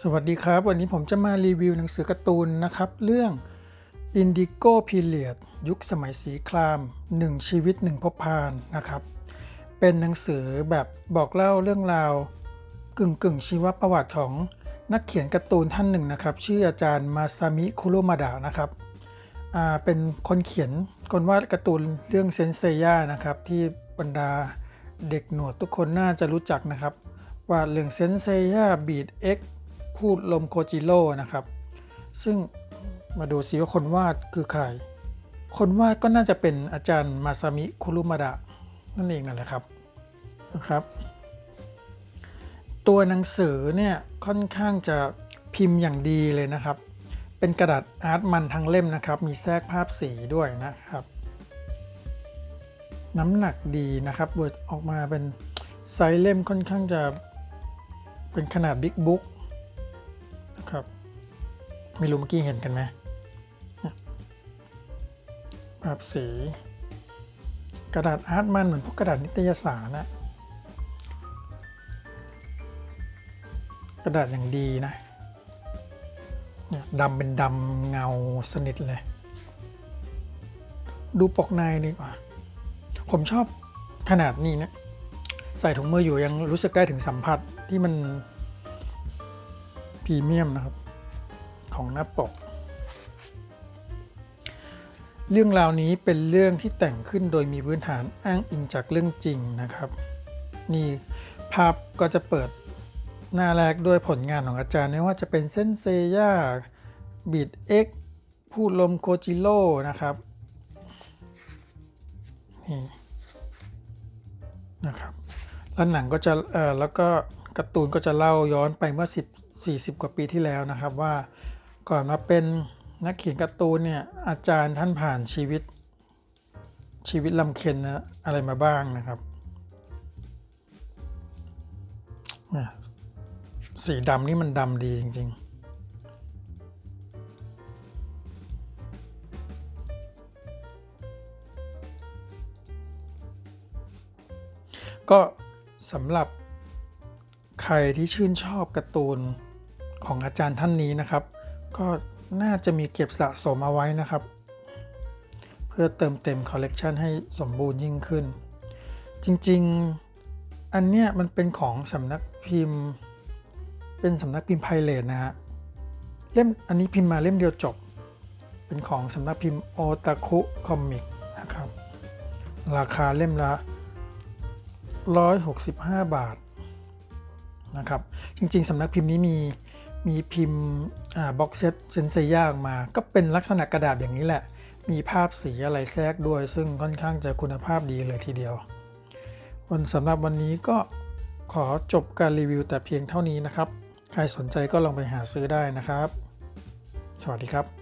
สวัสดีครับ วันนี้ผมจะมารีวิวหนังสือการ์ตูนนะครับ เรื่อง Indigo Period ยุคสมัยสีคราม 1 ชีวิต 1พบพานนะครับ เป็นหนังสือแบบบอกเล่าเรื่องราวกึ่งกึ่งชีวประวัติของนักเขียนการ์ตูนท่านหนึ่งนะครับ ชื่ออาจารย์มาซามิคุโรมาดะนะครับเป็นคนเขียนคนวาดการ์ตูนเรื่องเซนเซย่านะครับ ที่บรรดาเด็กหนวดทุกคนน่าจะรู้จักนะครับวาดเรื่องเซนเซย่าบีดเอ็ก พูดลมโคจิโร่นะครับ ซึ่งมาดูซิว่าคนวาดคือใคร คนวาดก็น่าจะเป็นอาจารย์มาซามิคุรุมาดะนั่นเองนั่นแหละครับนะครับ ตัวหนังสือเนี่ยค่อนข้างจะพิมพ์อย่างดีเลยนะครับ เป็นกระดาษอาร์ตมันทั้งเล่มนะครับ มีแทรกภาพสีด้วยนะครับ น้ำหนักดีนะครับเวิร์ดออกมาเป็นไซส์เล่มค่อนข้างจะเป็นขนาดบิ๊กบุ๊ก ไม่รู้เมื่อกี้เห็นกันไหมเนี่ยภาพสี กระดาษอาร์ตมันเหมือนพวกกระดาษนิตยสารนะกระดาษอย่างดีนะเนี่ยดำเป็นดำเงาสนิทเลย ดูปกในดีกว่า ผมชอบขนาดนี้นะใส่ถุงมืออยู่ยังรู้สึกได้ถึงสัมผัสที่มันพรีเมียมนะครับ ของหน้าปก เรื่องราวนี้เป็นเรื่องที่แต่งขึ้นโดยมีพื้นฐานอ้างอิงจากเรื่องจริงนะครับ นี่ภาพก็จะเปิดหน้าแรกด้วยผลงานของอาจารย์ไม่ว่าจะเป็นเส้นเซย่าบีดเอ็กพูดลมโคจิโร่นะครับนี่นะครับแล้วหนังก็จะเอ่อแล้วก็การ์ตูนก็จะเล่าย้อนไปเมื่อ10 40 กว่าปีที่แล้วนะครับว่า ก่อนมาเป็นนักเขียนการ์ตูนเนี่ยอาจารย์ท่านผ่านชีวิตชีวิตลำเค็ญนะอะไรมาบ้างนะครับสีดำนี่มันดำดีจริง ๆก็สำหรับใครที่ชื่นชอบการ์ตูนของอาจารย์ท่านนี้นะครับ ก็น่าจะมีเก็บสะสมเอาไว้นะครับ เพื่อเติมเต็มคอลเลกชันให้สมบูรณ์ยิ่งขึ้น จริงๆ อันเนี้ยมันเป็นของสำนักพิมพ์ เป็นสำนักพิมพ์ไพเรตนะฮะเล่มอันนี้พิมพ์มาเล่มเดียวจบ เป็นของสำนักพิมพ์โอตาคุคอมิกนะครับ ราคาเล่มละ 165 บาทนะครับ จริงๆสำนักพิมพ์นี้มี มีพิมพ์บ็อกเซตเซนเซย่าออกมา ก็เป็นลักษณะกระดาษอย่างนี้แหละ มีภาพสีอะไรแทรกด้วย ซึ่งค่อนข้างจะคุณภาพดีเลยทีเดียว วันสำหรับวันนี้ก็ขอจบการรีวิวแต่เพียงเท่านี้นะครับ ใครสนใจก็ลองไปหาซื้อได้นะครับ สวัสดีครับ